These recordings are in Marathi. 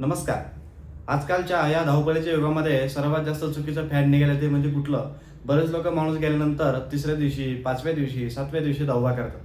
नमस्कार. आजकालच्या या धावपळीच्या युगामध्ये सर्वात जास्त चुकीचं फॅन निघालं ते म्हणजे कुठलं? बरेच लोक माणूस गेल्यानंतर तिसऱ्या दिवशी पाचव्या दिवशी सातव्या दिवशी धावा करतात.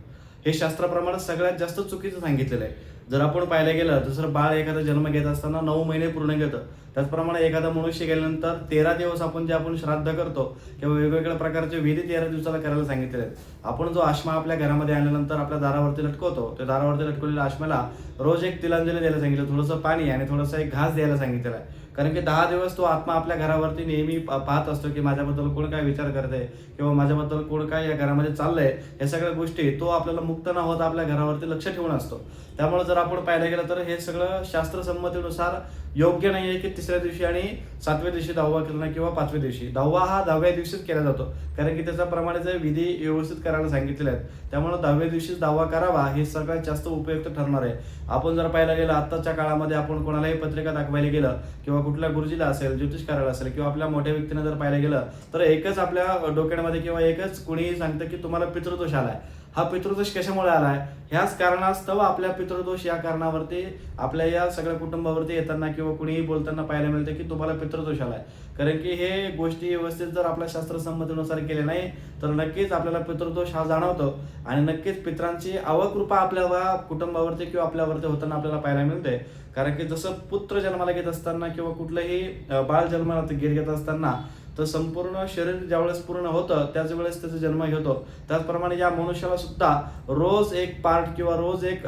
हे शास्त्राप्रमाणे सगळ्यात जास्त चुकीचं सांगितलेलं आहे. जर आपण पाहायला गेलं तर बाळ एखादा जन्म घेत असताना नऊ महिने पूर्ण घेतं. त्याचप्रमाणे एखादा मनुष्य गेल्यानंतर तेरा दिवस आपण जे आपण श्राद्ध करतो किंवा वेगवेगळ्या प्रकारचे विधी तेरा दिवसाला करायला सांगितलेले आहेत. आपण जो आश्मा आपल्या घरामध्ये आणल्यानंतर आपल्या दारावरती लटकवतो त्या दारावरती लटकवलेल्या आश्म्याला रोज एक तिलांजली द्यायला सांगितलं थोडंसं पाणी आणि थोडंसं एक घास द्यायला सांगितलेला आहे. कारण की दहा दिवस तो आत्मा आपल्या घरावरती नेहमी पाहत असतो की माझ्याबद्दल कोण काय विचार करते किंवा माझ्याबद्दल कोण काय या घरामध्ये चाललंय या सगळ्या गोष्टी तो आपल्याला मुक्त न होता आपल्या घरावरती लक्ष ठेवून असतो. त्यामुळे जर आपण पाहायला गेलं तर हे सगळं शास्त्रसंमतीनुसार योग्य नाही आहे की तिसऱ्या दिवशी आणि सातव्या दिवशी दहावा करणं किंवा पाचव्या दिवशी. दहावा हा दहाव्या दिवशीच केला जातो. कारण की त्याच्याप्रमाणे जे विधी व्यवस्थित करायला सांगितलेले आहेत त्यामुळे दहाव्या दिवशीच दहावा करावा हे सगळ्यात जास्त उपयुक्त ठरणार आहे. आपण जर पाहायला गेलं आत्ताच्या काळामध्ये आपण कोणालाही पत्रिका दाखवायला गेलं किंवा कुठल्या गुरुजीला असेल ज्योतिष करायला असेल किंवा आपल्या मोठ्या व्यक्तीने जर पाहायला गेलं तर एकच आपल्या डोक्यामध्ये किंवा एकच कुणीही सांगतं की तुम्हाला पितृदोष आलाय. हा पितृदोष कशामुळे आलाय? ह्याच कारणास्तव आपल्या पितृदोष या कारणावरती आपल्या या सगळ्या कुटुंबावरती येताना किंवा कुणीही बोलताना पाहायला मिळतं की तुम्हाला पितृदोष आलाय कारण की हे गोष्टी व्यवस्थित जर आपल्या शास्त्रसंमतीनुसार केले नाही तर नक्कीच आपल्याला पितृदोष हा जाणवतो. आणि नक्कीच पित्रांची अवकृपा आपल्या कुटुंबावरती किंवा आपल्यावरती होताना आपल्याला पाहायला मिळते. कारण की जसं पुत्र जन्माला घेत असताना किंवा कुठलंही बाळ जन्माला घेत घेत असताना तर संपूर्ण शरीर ज्यावेळेस पूर्ण होतं त्याच वेळेस त्याचा जन्म घेतो. त्याचप्रमाणे या मनुष्याला सुद्धा रोज एक पार्ट किंवा रोज एक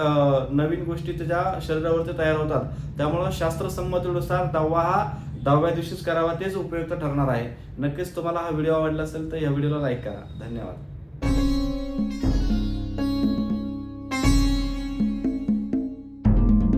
नवीन गोष्टी त्याच्या शरीरावरती तयार होतात. त्यामुळं शास्त्रसंमतीनुसार दहावा हा दहाव्या दिवशीच करावा तेच उपयुक्त ठरणार आहे. नक्कीच तुम्हाला हा व्हिडिओ आवडला असेल तर या व्हिडिओला लाईक करा. धन्यवाद.